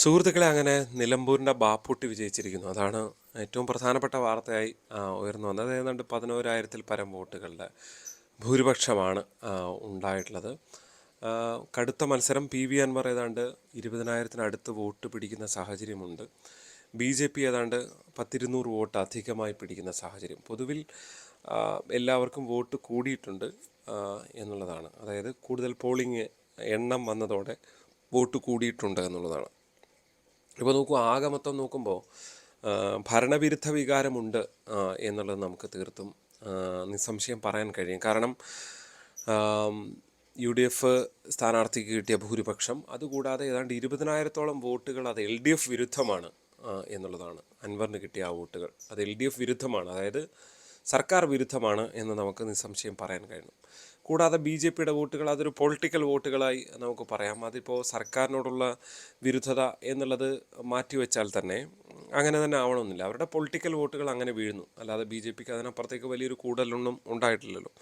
സുഹൃത്തുക്കളെ അങ്ങനെ നിലമ്പൂരിന്റെ ബാപ്പുട്ടി വിജയിച്ചിരിക്കുന്നു. അതാണ് ഏറ്റവും പ്രധാനപ്പെട്ട വാർത്തയായി ഉയർന്നു വന്നത്. ഏതാണ്ട് പതിനോരായിരത്തിൽ പരം വോട്ടുകളുടെ ഭൂരിപക്ഷമാണ് ഉണ്ടായിട്ടുള്ളത്. കടുത്ത മത്സരം പി വി അൻവർ ഏതാണ്ട് ഇരുപതിനായിരത്തിനടുത്ത് വോട്ട് പിടിക്കുന്ന സാഹചര്യമുണ്ട്. ബി ജെ പി ഏതാണ്ട് പത്തിരുന്നൂറ് വോട്ട് അധികമായി പിടിക്കുന്ന സാഹചര്യം. പൊതുവിൽ എല്ലാവർക്കും വോട്ട് കൂടിയിട്ടുണ്ട് എന്നുള്ളതാണ്. അതായത് കൂടുതൽ പോളിംഗ് എണ്ണം വന്നതോടെ വോട്ട് കൂടിയിട്ടുണ്ട് എന്നുള്ളതാണ്. ഇപ്പോൾ നോക്കൂ ആകെ നോക്കുമ്പോൾ ഭരണവിരുദ്ധ വികാരമുണ്ട് എന്നുള്ളത് നമുക്ക് തീർത്തും നിസ്സംശയം പറയാൻ കഴിയും. കാരണം യു ഡി എഫ് സ്ഥാനാർത്ഥിക്ക് കിട്ടിയ ഭൂരിപക്ഷം അതുകൂടാതെ ഏതാണ്ട് ഇരുപതിനായിരത്തോളം വോട്ടുകൾ അത് എൽ ഡി എഫ് വിരുദ്ധമാണ് എന്നുള്ളതാണ്. അൻവറിന് കിട്ടിയ ആ വോട്ടുകൾ അത് എൽ ഡി എഫ് വിരുദ്ധമാണ് അതായത് സർക്കാർ വിരുദ്ധമാണ് എന്ന് നമുക്ക് നിസ്സംശയം പറയാൻ കഴിയും. കൂടാതെ ബി ജെ പിയുടെ വോട്ടുകൾ അതൊരു പൊളിറ്റിക്കൽ വോട്ടുകളായി നമുക്ക് പറയാം. അതിപ്പോൾ സർക്കാരിനോടുള്ള വിരുദ്ധത എന്നുള്ളത് മാറ്റിവെച്ചാൽ തന്നെ അങ്ങനെ തന്നെ ആവണമെന്നില്ല. അവരുടെ പൊളിറ്റിക്കൽ വോട്ടുകൾ അങ്ങനെ വീഴുന്നു. അല്ലാതെ ബി ജെ പിക്ക് അതിനപ്പുറത്തേക്ക് വലിയൊരു കൂടുതലൊന്നും ഉണ്ടായിട്ടില്ലല്ലോ.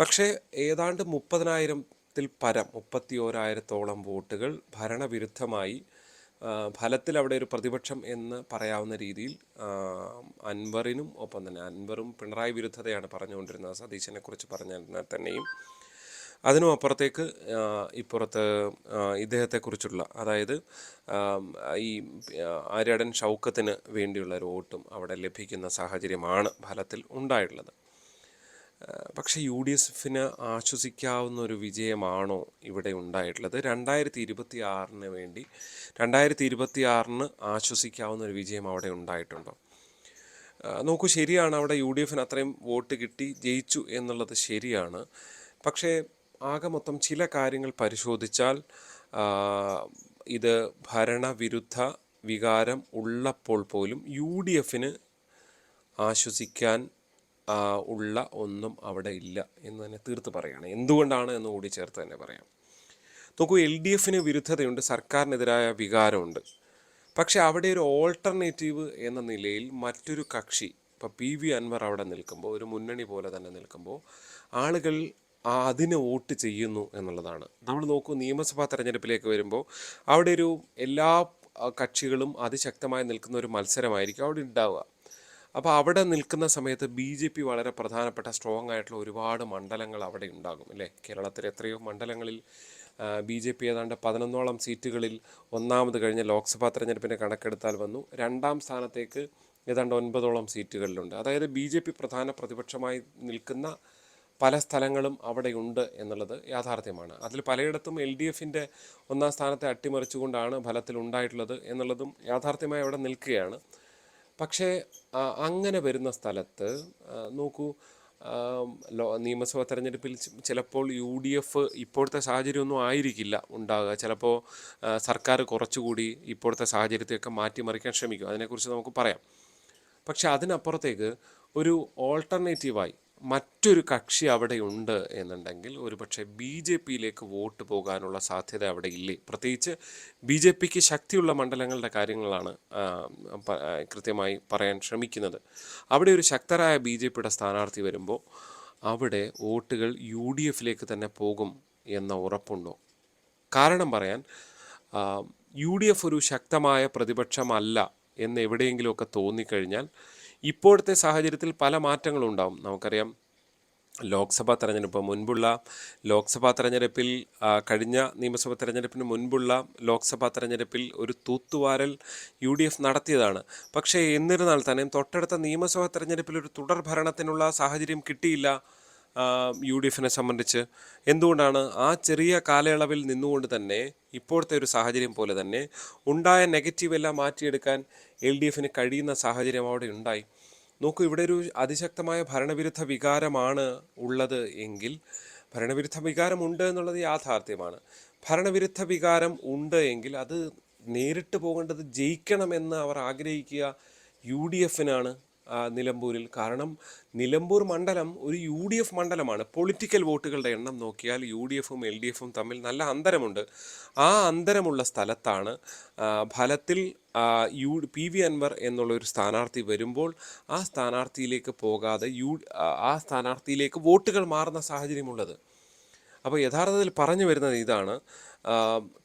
പക്ഷേ ഏതാണ്ട് മുപ്പതിനായിരത്തിൽ പരം മുപ്പത്തി ഓരായിരത്തോളം വോട്ടുകൾ ഭരണവിരുദ്ധമായി ഫലത്തിൽ അവിടെ ഒരു പ്രതിപക്ഷം എന്ന് പറയാവുന്ന രീതിയിൽ അൻവറിനും ഒപ്പം തന്നെ അൻവറും പിണറായി വിരുദ്ധതയാണ് പറഞ്ഞുകൊണ്ടിരുന്നത് സതീശനെ കുറിച്ച് പറഞ്ഞാൽ തന്നെയും. അതിനും അപ്പുറത്തേക്ക് ഇപ്പുറത്ത് ഇദ്ദേഹത്തെക്കുറിച്ചുള്ള അതായത് ഈ ആര്യടൻ ആര്യാടൻ ഷൗക്കത്തിന് വേണ്ടിയുള്ള ഒരു വോട്ടും അവിടെ ലഭിക്കുന്ന സാഹചര്യമാണ് ഫലത്തിൽ ഉണ്ടായിട്ടുള്ളത്. പക്ഷേ യു ഡി എസ് എഫിന് ആശ്വസിക്കാവുന്ന ഒരു വിജയമാണോ ഇവിടെ ഉണ്ടായിട്ടുള്ളത്? രണ്ടായിരത്തി ഇരുപത്തി ആറിന് വേണ്ടി രണ്ടായിരത്തി ഇരുപത്തി ആറിന് ആശ്വസിക്കാവുന്ന ഒരു വിജയം അവിടെ ഉണ്ടായിട്ടുണ്ടോ? നോക്കൂ ശരിയാണ് അവിടെ യു ഡി എഫിന് അത്രയും വോട്ട് കിട്ടി ജയിച്ചു എന്നുള്ളത് ശരിയാണ്. പക്ഷേ ആകെ മൊത്തം ചില കാര്യങ്ങൾ പരിശോധിച്ചാൽ ഇത് ഭരണവിരുദ്ധ വികാരം ഉള്ളപ്പോൾ പോലും യു ഡി എഫിന് ആശ്വസിക്കാൻ ഉള്ള ഒന്നും അവിടെ ഇല്ല എന്ന് തന്നെ തീർത്ത് പറയുകയാണ് എന്തുകൊണ്ടാണ് എന്ന് കൂടി ചേർത്ത് തന്നെ പറയാം. നോക്കൂ എൽ ഡി എഫിന് വിരുദ്ധതയുണ്ട് സർക്കാരിനെതിരായ വികാരമുണ്ട്. പക്ഷേ അവിടെ ഒരു ഓൾട്ടർനേറ്റീവ് എന്ന നിലയിൽ മറ്റൊരു കക്ഷി ഇപ്പോൾ പി വി അൻവർ അവിടെ നിൽക്കുമ്പോൾ ഒരു മുന്നണി പോലെ തന്നെ നിൽക്കുമ്പോൾ ആളുകൾ അതിന് വോട്ട് ചെയ്യുന്നു എന്നുള്ളതാണ്. നമ്മൾ നോക്കൂ നിയമസഭാ തെരഞ്ഞെടുപ്പിലേക്ക് വരുമ്പോൾ അവിടെ ഒരു എല്ലാ കക്ഷികളും അതിശക്തമായി നിൽക്കുന്ന ഒരു മത്സരമായിരിക്കും അവിടെ ഉണ്ടാവുക. അപ്പോൾ അവിടെ നിൽക്കുന്ന സമയത്ത് ബി ജെ പി വളരെ പ്രധാനപ്പെട്ട സ്ട്രോങ് ആയിട്ടുള്ള ഒരുപാട് മണ്ഡലങ്ങൾ അവിടെ ഉണ്ടാകും അല്ലേ? കേരളത്തിലെ എത്രയോ മണ്ഡലങ്ങളിൽ ബി ജെ പി ഏതാണ്ട് പതിനൊന്നോളം സീറ്റുകളിൽ ഒന്നാമത് കഴിഞ്ഞ ലോക്സഭാ തെരഞ്ഞെടുപ്പിന്റെ കണക്കെടുത്താൽ വന്നു. രണ്ടാം സ്ഥാനത്തേക്ക് ഏതാണ്ട് ഒൻപതോളം സീറ്റുകളിലുണ്ട്. അതായത് ബി ജെ പി പ്രധാന പ്രതിപക്ഷമായി നിൽക്കുന്ന പല സ്ഥലങ്ങളും അവിടെയുണ്ട് എന്നുള്ളത് യാഥാർത്ഥ്യമാണ്. അതിൽ പലയിടത്തും എൽ ഡി എഫിന്റെ ഒന്നാം സ്ഥാനത്തെ അട്ടിമറിച്ചുകൊണ്ടാണ് ഫലത്തിൽ ഉണ്ടായിട്ടുള്ളത് എന്നുള്ളതും യാഥാർത്ഥ്യമായി അവിടെ നിൽക്കുകയാണ്. പക്ഷേ അങ്ങനെ വരുന്ന സ്ഥലത്ത് നോക്കൂ ലോ നിയമസഭാ തെരഞ്ഞെടുപ്പിൽ ചിലപ്പോൾ യു ഡി എഫ് ഇപ്പോഴത്തെ സാഹചര്യമൊന്നും ആയിരിക്കില്ല ഉണ്ടാകുക. ചിലപ്പോൾ സർക്കാർ കുറച്ചുകൂടി ഇപ്പോഴത്തെ സാഹചര്യത്തെയൊക്കെ മാറ്റിമറിക്കാൻ ശ്രമിക്കും. അതിനെക്കുറിച്ച് നമുക്ക് പറയാം. പക്ഷേ അതിനപ്പുറത്തേക്ക് ഒരു ഓൾട്ടർനേറ്റീവായി മറ്റൊരു കക്ഷി അവിടെ ഉണ്ട് എന്നുണ്ടെങ്കിൽ ഒരുപക്ഷെ ബി ജെ പിയിലേക്ക് വോട്ട് പോകാനുള്ള സാധ്യത അവിടെ ഇല്ലേ? പ്രത്യേകിച്ച് ബി ജെ പിക്ക് ശക്തിയുള്ള മണ്ഡലങ്ങളുടെ കാര്യങ്ങളാണ് കൃത്യമായി പറയാൻ ശ്രമിക്കുന്നത്. അവിടെ ഒരു ശക്തരായ ബി ജെ പിയുടെ സ്ഥാനാർത്ഥി വരുമ്പോൾ അവിടെ വോട്ടുകൾ യു ഡി എഫിലേക്ക് തന്നെ പോകും എന്ന ഉറപ്പുണ്ടോ? കാരണം പറയാൻ യു ഡി എഫ് ഒരു ശക്തമായ പ്രതിപക്ഷമല്ല എന്ന് എവിടെയെങ്കിലുമൊക്കെ തോന്നിക്കഴിഞ്ഞാൽ ഇപ്പോഴത്തെ സാഹചര്യത്തിൽ പല മാറ്റങ്ങളും ഉണ്ടാവും നമുക്കറിയാം ലോക്സഭാ തെരഞ്ഞെടുപ്പ് മുൻപുള്ള ലോക്സഭാ തെരഞ്ഞെടുപ്പിൽ കഴിഞ്ഞ നിയമസഭാ തെരഞ്ഞെടുപ്പിന് മുൻപുള്ള ലോക്സഭാ തെരഞ്ഞെടുപ്പിൽ ഒരു തൂത്തുവാരൽ യു ഡി എഫ് നടത്തിയതാണ്. പക്ഷേ എന്നിരുന്നാൽ തന്നെയും തൊട്ടടുത്ത നിയമസഭാ തെരഞ്ഞെടുപ്പിൽ ഒരു തുടർഭരണത്തിനുള്ള സാഹചര്യം കിട്ടിയില്ല. യു ഡി എഫിനെ സംബന്ധിച്ച് എന്തുകൊണ്ടാണ് ആ ചെറിയ കാലയളവിൽ നിന്നുകൊണ്ട് തന്നെ ഇപ്പോഴത്തെ ഒരു സാഹചര്യം പോലെ തന്നെ ഉണ്ടായ നെഗറ്റീവ് എല്ലാം മാറ്റിയെടുക്കാൻ എൽ ഡി എഫിന് കഴിയുന്ന സാഹചര്യം അവിടെ ഉണ്ടായി. നോക്കൂ ഇവിടെ ഒരു അതിശക്തമായ ഭരണവിരുദ്ധ വികാരമാണ് ഉള്ളത് എങ്കിൽ ഭരണവിരുദ്ധ വികാരമുണ്ട് എന്നുള്ളത് യാഥാർത്ഥ്യമാണ്. ഭരണവിരുദ്ധ വികാരം ഉണ്ട് എങ്കിൽ അത് നേരിട്ട് പോകേണ്ടത് ജയിക്കണമെന്ന് അവർ ആഗ്രഹിക്കുക യു ഡി എഫിനാണ് നിലമ്പൂരിൽ. കാരണം നിലമ്പൂർ മണ്ഡലം ഒരു യു ഡി എഫ് മണ്ഡലമാണ്. പൊളിറ്റിക്കൽ വോട്ടുകളുടെ എണ്ണം നോക്കിയാൽ യു ഡി എഫും എൽ ഡി എഫും തമ്മിൽ നല്ല അന്തരമുണ്ട്. ആ അന്തരമുള്ള സ്ഥലത്താണ് ഫലത്തിൽ യു പി വി അൻവർ എന്നുള്ള ഒരു സ്ഥാനാർത്ഥി വരുമ്പോൾ ആ സ്ഥാനാർത്ഥിയിലേക്ക് പോകാതെ യു ആ സ്ഥാനാർത്ഥിയിലേക്ക് വോട്ടുകൾ മാറുന്ന സാഹചര്യമുള്ളത്. അപ്പോൾ യഥാർത്ഥത്തിൽ പറഞ്ഞു വരുന്നത് ഇതാണ്.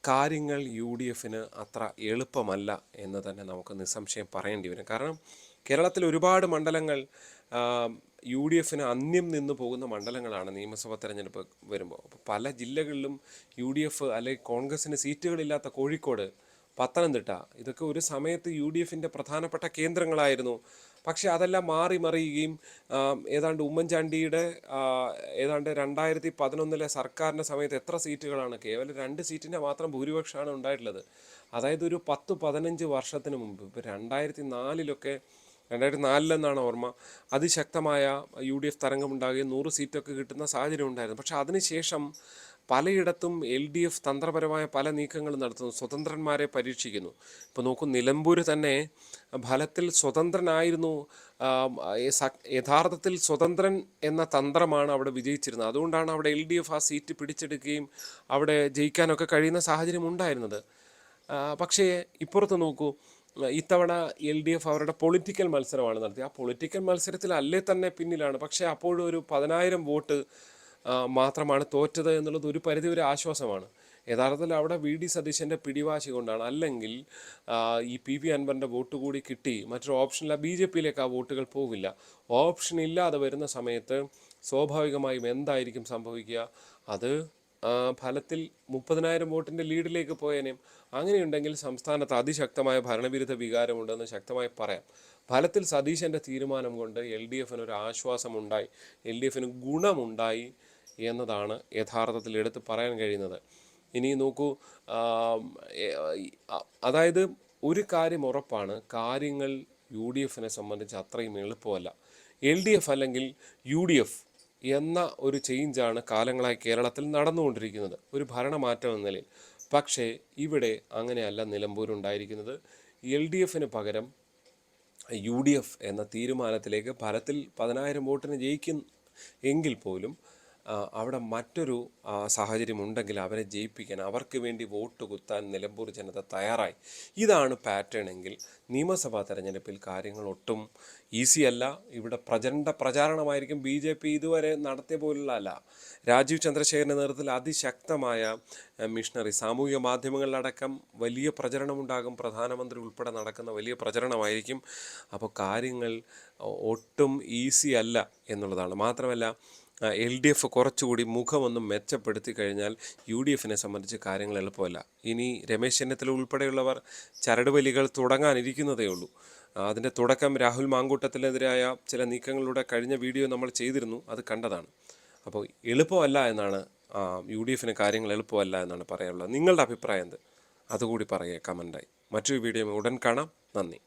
കാര്യങ്ങൾ യു ഡി എഫിന് അത്ര എളുപ്പമല്ല എന്ന് തന്നെ നമുക്ക് നിസ്സംശയം പറയേണ്ടി വരും. കാരണം കേരളത്തിൽ ഒരുപാട് മണ്ഡലങ്ങൾ യു ഡി എഫിന് അന്യം നിന്ന് പോകുന്ന മണ്ഡലങ്ങളാണ് നിയമസഭാ തെരഞ്ഞെടുപ്പ് വരുമ്പോൾ. പല ജില്ലകളിലും യു ഡി എഫ് അല്ലെങ്കിൽ കോൺഗ്രസിന് സീറ്റുകളില്ലാത്ത കോഴിക്കോട് പത്തനംതിട്ട. ഇതൊക്കെ ഒരു സമയത്ത് യു ഡി എഫിന്റെ പ്രധാനപ്പെട്ട കേന്ദ്രങ്ങളായിരുന്നു. പക്ഷേ അതെല്ലാം മാറി മറിയുകയും ഏതാണ്ട് ഉമ്മൻചാണ്ടിയുടെ ഏതാണ്ട് രണ്ടായിരത്തി പതിനൊന്നിലെ സർക്കാരിന്റെ സമയത്ത് എത്ര സീറ്റുകളാണ്? കേവലം രണ്ട് സീറ്റിന്റെ മാത്രം ഭൂരിപക്ഷമാണ് ഉണ്ടായിട്ടുള്ളത്. അതായത് ഒരു പത്ത് പതിനഞ്ച് വർഷത്തിന് മുമ്പ് ഇപ്പോൾ രണ്ടായിരത്തി നാലിലൊക്കെ രണ്ടായിരത്തി നാലിലെന്നാണ് ഓർമ്മ അതിശക്തമായ യു ഡി എഫ് തരംഗമുണ്ടാകുകയും നൂറ് സീറ്റൊക്കെ കിട്ടുന്ന സാഹചര്യം ഉണ്ടായിരുന്നു. പക്ഷേ അതിനുശേഷം പലയിടത്തും എൽ ഡി എഫ് തന്ത്രപരമായ പല നീക്കങ്ങളും നടത്തുന്നു. സ്വതന്ത്രന്മാരെ പരീക്ഷിക്കുന്നു. ഇപ്പോൾ നോക്കൂ നിലമ്പൂർ തന്നെ ഫലത്തിൽ സ്വതന്ത്രനായിരുന്നു. യഥാർത്ഥത്തിൽ സ്വതന്ത്രൻ എന്ന തന്ത്രമാണ് അവിടെ വിജയിച്ചിരുന്നത്. അതുകൊണ്ടാണ് അവിടെ എൽ ഡി എഫ് ആ സീറ്റ് പിടിച്ചെടുക്കുകയും അവിടെ ജയിക്കാനൊക്കെ കഴിയുന്ന സാഹചര്യം ഉണ്ടായിരുന്നത്. പക്ഷേ ഇപ്പുറത്ത് നോക്കൂ ഇത്തവണ എൽ ഡി എഫ് അവരുടെ പൊളിറ്റിക്കൽ മത്സരമാണ് നടത്തിയത്. ആ പൊളിറ്റിക്കൽ മത്സരത്തിൽ അല്ലേ തന്നെ പിന്നിലാണ്. പക്ഷേ അപ്പോഴും ഒരു പതിനായിരം വോട്ട് മാത്രമാണ് തോറ്റത് എന്നുള്ളത് ഒരു പരിധി ഒരു ആശ്വാസമാണ്. യഥാർത്ഥത്തിൽ അവിടെ വി. ഡി. സതീശന്റെ പിടിവാശി കൊണ്ടാണ്. അല്ലെങ്കിൽ ഈ പി. വി. അൻവറിന്റെ വോട്ട് കൂടി കിട്ടി മറ്റൊരു ഓപ്ഷനില്ല ബി ജെ പിയിലേക്ക് ആ വോട്ടുകൾ പോവില്ല. ഓപ്ഷൻ ഇല്ലാതെ വരുന്ന സമയത്ത് സ്വാഭാവികമായും എന്തായിരിക്കും സംഭവിക്കുക? അത് ഫലത്തിൽ മുപ്പതിനായിരം വോട്ടിന്റെ ലീഡിലേക്ക് പോയേനേയും അങ്ങനെയുണ്ടെങ്കിൽ സംസ്ഥാനത്ത് അതിശക്തമായ ഭരണവിരുദ്ധ വികാരമുണ്ടെന്ന് ശക്തമായി പറയാം. ഫലത്തിൽ സതീശന്റെ തീരുമാനം കൊണ്ട് എൽ ഡി എഫിന് ഒരു ആശ്വാസമുണ്ടായി. എൽ ഡി എഫിന് ഗുണമുണ്ടായി. എന്നതാണ് യഥാർത്ഥത്തിൽ എടുത്ത് പറയാൻ കഴിയുന്നത്. ഇനി നോക്കൂ അതായത് ഒരു കാര്യം ഉറപ്പാണ് കാര്യങ്ങൾ യു ഡി എഫിനെ സംബന്ധിച്ച് അത്രയും എളുപ്പമല്ല. എൽ ഡി എഫ് അല്ലെങ്കിൽ യു ഡി എഫ് എന്ന ഒരു ചേഞ്ചാണ് കാലങ്ങളായി കേരളത്തിൽ നടന്നുകൊണ്ടിരിക്കുന്നത്. ഒരു ഭരണമാറ്റം എന്ന നിലയിൽ. പക്ഷേ ഇവിടെ അങ്ങനെയല്ല നിലമ്പൂർ ഉണ്ടായിരിക്കുന്നത് എൽ ഡി എഫിന് പകരം യു ഡി എഫ് എന്ന തീരുമാനത്തിലേക്ക് ഫലത്തിൽ പതിനായിരം വോട്ടിന് ജയിക്കും എങ്കിൽ പോലും അവിടെ മറ്റൊരു സാഹചര്യം ഉണ്ടെങ്കിൽ അവരെ ജയിപ്പിക്കാൻ അവർക്ക് വേണ്ടി വോട്ട് കുത്താൻ നിലമ്പൂർ ജനത തയ്യാറായി. ഇതാണ് പാറ്റേൺ എങ്കിൽ നിയമസഭാ തെരഞ്ഞെടുപ്പിൽ കാര്യങ്ങൾ ഒട്ടും ഈസി അല്ല. ഇവിടെ പ്രചണ്ഡ പ്രചാരണമായിരിക്കും ബി ജെ പി ഇതുവരെ നടത്തിയ പോലുള്ള അല്ല. രാജീവ് ചന്ദ്രശേഖരന്റെ നേതൃത്വത്തിൽ അതിശക്തമായ മിഷണറി സാമൂഹിക മാധ്യമങ്ങളിലടക്കം വലിയ പ്രചരണമുണ്ടാകും. പ്രധാനമന്ത്രി ഉൾപ്പെടെ നടക്കുന്ന വലിയ പ്രചരണമായിരിക്കും. അപ്പോൾ കാര്യങ്ങൾ ഒട്ടും ഈസി അല്ല എന്നുള്ളതാണ്. മാത്രമല്ല എൽ ഡി എഫ് കുറച്ചുകൂടി മുഖമൊന്നും മെച്ചപ്പെടുത്തി കഴിഞ്ഞാൽ യു ഡി എഫിനെ സംബന്ധിച്ച് കാര്യങ്ങൾ എളുപ്പമല്ല. ഇനി രമേശ് ചെന്നിത്തല ഉൾപ്പെടെയുള്ളവർ ചരടുവലികൾ തുടങ്ങാനിരിക്കുന്നതേ ഉള്ളൂ. അതിന്റെ തുടക്കം രാഹുൽ മാങ്കൂട്ടത്തിനെതിരായ ചില നീക്കങ്ങളിലൂടെ കഴിഞ്ഞ വീഡിയോ നമ്മൾ ചെയ്തിരുന്നു അത് കണ്ടതാണ്. അപ്പോൾ എളുപ്പമല്ല എന്നാണ് യു ഡി എഫിന് കാര്യങ്ങൾ എളുപ്പമല്ല എന്നാണ് പറയാനുള്ളത്. നിങ്ങളുടെ അഭിപ്രായം എന്ത്? അതുകൂടി പറയുക കമന്റായി. മറ്റൊരു വീഡിയോ ഉടൻ കാണാം. നന്ദി.